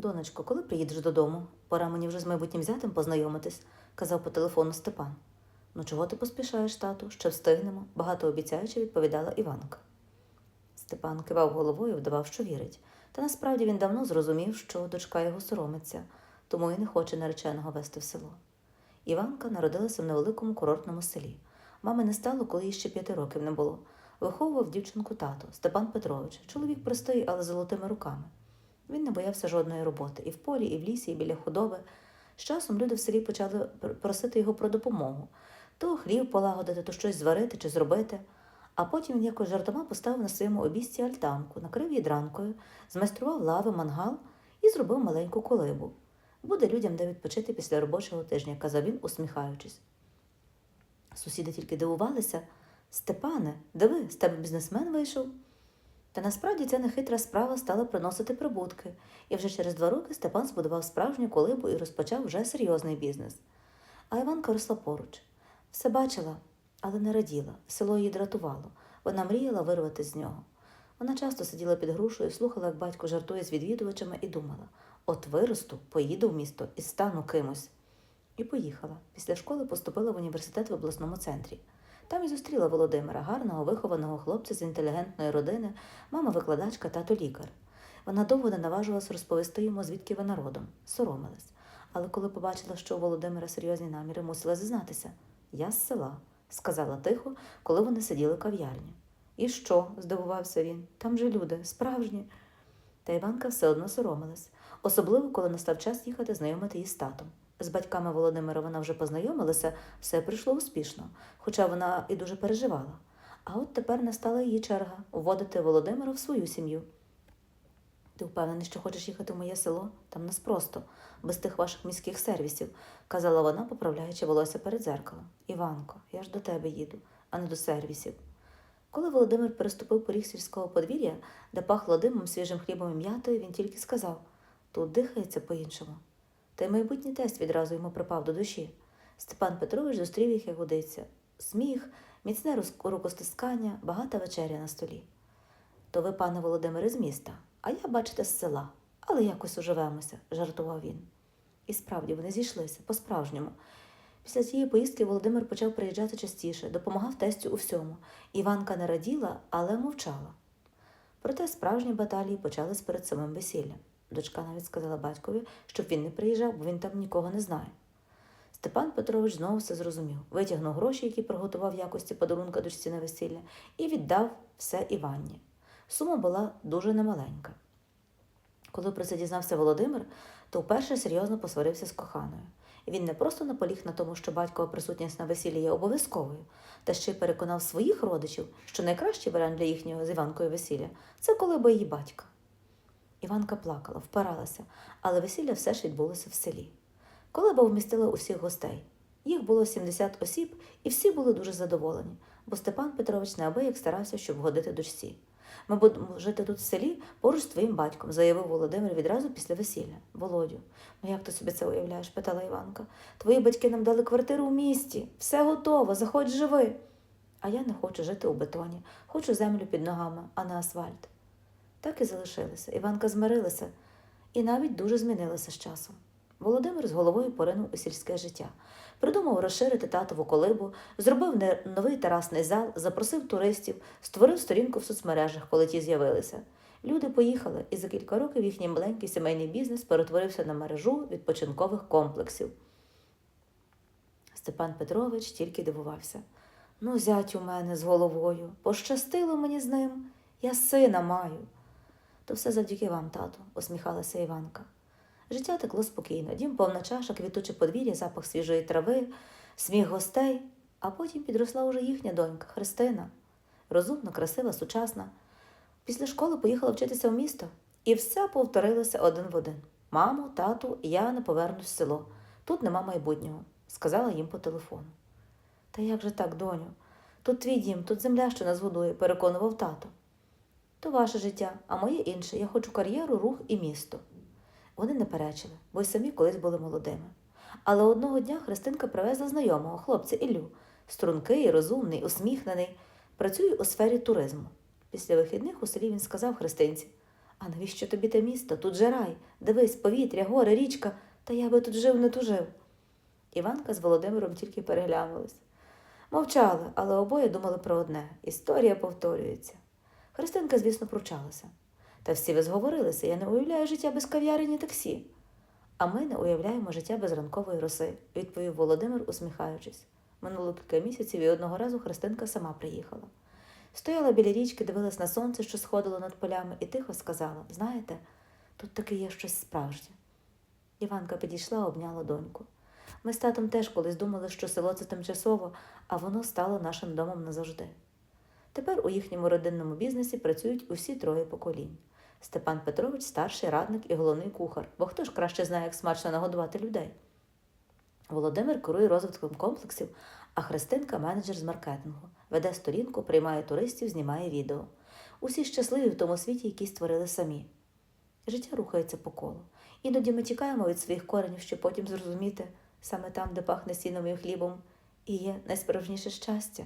Донечко, коли приїдеш додому? Пора мені вже з майбутнім зятем познайомитись, казав по телефону Степан. Ну чого ти поспішаєш, тату? Ще встигнемо, багатообіцяюче відповідала Іванка. Степан кивав головою, вдавав, що вірить. Та насправді він давно зрозумів, що дочка його соромиться, тому і не хоче нареченого вести в село. Іванка народилася в невеликому курортному селі. Мами не стало, коли їй ще п'яти років не було. Виховував дівчинку тато Степан Петрович, чоловік простий, але золотими руками. Він не боявся жодної роботи і в полі, і в лісі, і біля худоби. З часом люди в селі почали просити його про допомогу то хліб полагодити, то щось зварити чи зробити. А потім він якось жартома поставив на своєму обійсті альтанку, накрив її дранкою, змайстрував лави, мангал і зробив маленьку колибу. Буде людям де відпочити після робочого тижня, казав він, усміхаючись. Сусіди тільки дивувалися. Степане, диви, з тебе бізнесмен вийшов. Та насправді ця нехитра справа стала приносити прибутки, і вже через два роки Степан збудував справжню колибу і розпочав вже серйозний бізнес. А Іванка росла поруч. Все бачила, але не раділа. Село її дратувало. Вона мріяла вирвати з нього. Вона часто сиділа під грушею, слухала, як батько жартує з відвідувачами, і думала: от виросту, поїду в місто і стану кимось. І поїхала. Після школи поступила в університет в обласному центрі. Там і зустріла Володимира, гарного, вихованого хлопця з інтелігентної родини, мама викладачка, тато лікар. Вона довго не наважилась розповісти йому, звідки вона родом, соромилась. Але коли побачила, що у Володимира серйозні наміри, мусила зізнатися. Я з села, сказала тихо, коли вони сиділи в кав'ярні. І що? здивувався він. Там же люди, справжні. Та Іванка все одно соромилась, особливо, коли настав час їхати знайомити її з татом. З батьками Володимира вона вже познайомилася, все прийшло успішно, хоча вона і дуже переживала. А от тепер настала її черга вводити Володимира в свою сім'ю. Ти впевнений, що хочеш їхати в моє село? Там нас просто, без тих ваших міських сервісів, казала вона, поправляючи волосся перед зеркалом. Іванко, я ж до тебе їду, а не до сервісів. Коли Володимир переступив поріг сільського подвір'я, де пахло димом, свіжим хлібом і м'ятою, він тільки сказав тут дихається по-іншому. Та й майбутній тесть відразу йому припав до душі. Степан Петрович зустрів їх, як годиться. Сміх, міцне рукостискання, багата вечеря на столі. То ви, пане Володимире, з міста, а я, бачите, з села, але якось уживемося, жартував він. І справді вони зійшлися по-справжньому. Після цієї поїздки Володимир почав приїжджати частіше, допомагав тестю у всьому. Іванка не раділа, але мовчала. Проте справжні баталії почались перед самим весіллям. Дочка навіть сказала батькові, щоб він не приїжджав, бо він там нікого не знає. Степан Петрович знову все зрозумів, витягнув гроші, які приготував в якості подарунка дочці на весілля, і віддав все Іванні. Сума була дуже немаленька. Коли про це дізнався Володимир, то вперше серйозно посварився з коханою. Він не просто наполіг на тому, що батькова присутність на весіллі є обов'язковою, та ще й переконав своїх родичів, що найкращий варіант для їхнього з Іванкою весілля це коли би її батька. Іванка плакала, впиралася, але весілля все ж відбулося в селі. Колеба вмістила усіх гостей. Їх було 70 осіб, і всі були дуже задоволені, бо Степан Петрович неабияк старався, щоб вгодити дочці. Ми будемо жити тут в селі поруч з твоїм батьком, заявив Володимир відразу після весілля. Володю, ну як ти собі це уявляєш? питала Іванка. Твої батьки нам дали квартиру у місті, все готово, заходь живи. А я не хочу жити у бетоні, хочу землю під ногами, а не асфальт. Так і залишилися. Іванка змирилася і навіть дуже змінилася з часом. Володимир з головою поринув у сільське життя. Придумав розширити татову колибу, зробив новий терасний зал, запросив туристів, створив сторінку в соцмережах, коли ті з'явилися. Люди поїхали, і за кілька років їхній маленький сімейний бізнес перетворився на мережу відпочинкових комплексів. Степан Петрович тільки дивувався. Ну, зять у мене з головою, пощастило мені з ним, я сина маю. То все завдяки вам, тату, усміхалася Іванка. Життя текло спокійно, дім повна чаша, квітуче подвір'я, запах свіжої трави, сміх гостей, а потім підросла уже їхня донька Христина. Розумна, красива, сучасна. Після школи поїхала вчитися в місто, і все повторилося один в один. Мамо, тату, я не повернусь в село. Тут нема майбутнього, сказала їм по телефону. Та як же так, доню? Тут твій дім, тут земля, що нас годує, переконував тато. То ваше життя, а моє інше. Я хочу кар'єру, рух і місто. Вони не перечили, бо й самі колись були молодими. Але одного дня Христинка привезла знайомого хлопця Іллю, стрункий, розумний, усміхнений, працює у сфері туризму. Після вихідних у селі він сказав Христинці: А навіщо тобі те місто? Тут же рай. Дивись, повітря, гори, річка, та я би тут жив, не тужив. Іванка з Володимиром тільки переглянулись. Мовчали, але обоє думали про одне історія повторюється. Христинка, звісно, пручалася. Та всі ви зговорилися, я не уявляю життя без кав'ярені таксі. А ми не уявляємо життя без ранкової роси, відповів Володимир, усміхаючись. Минуло кілька місяців і одного разу Христинка сама приїхала. Стояла біля річки, дивилась на сонце, що сходило над полями, і тихо сказала: Знаєте, тут таки є щось справжнє. Іванка підійшла, обняла доньку. Ми з татом теж колись думали, що село це тимчасово, а воно стало нашим домом назавжди. Тепер у їхньому родинному бізнесі працюють усі троє поколінь. Степан Петрович старший радник і головний кухар, бо хто ж краще знає, як смачно нагодувати людей. Володимир керує розвитком комплексів, а Христинка менеджер з маркетингу. Веде сторінку, приймає туристів, знімає відео. Усі щасливі в тому світі, який створили самі. Життя рухається по колу. Іноді ми тікаємо від своїх коренів, щоб потім зрозуміти, саме там, де пахне сіном і хлібом, і є найсправжніше щастя.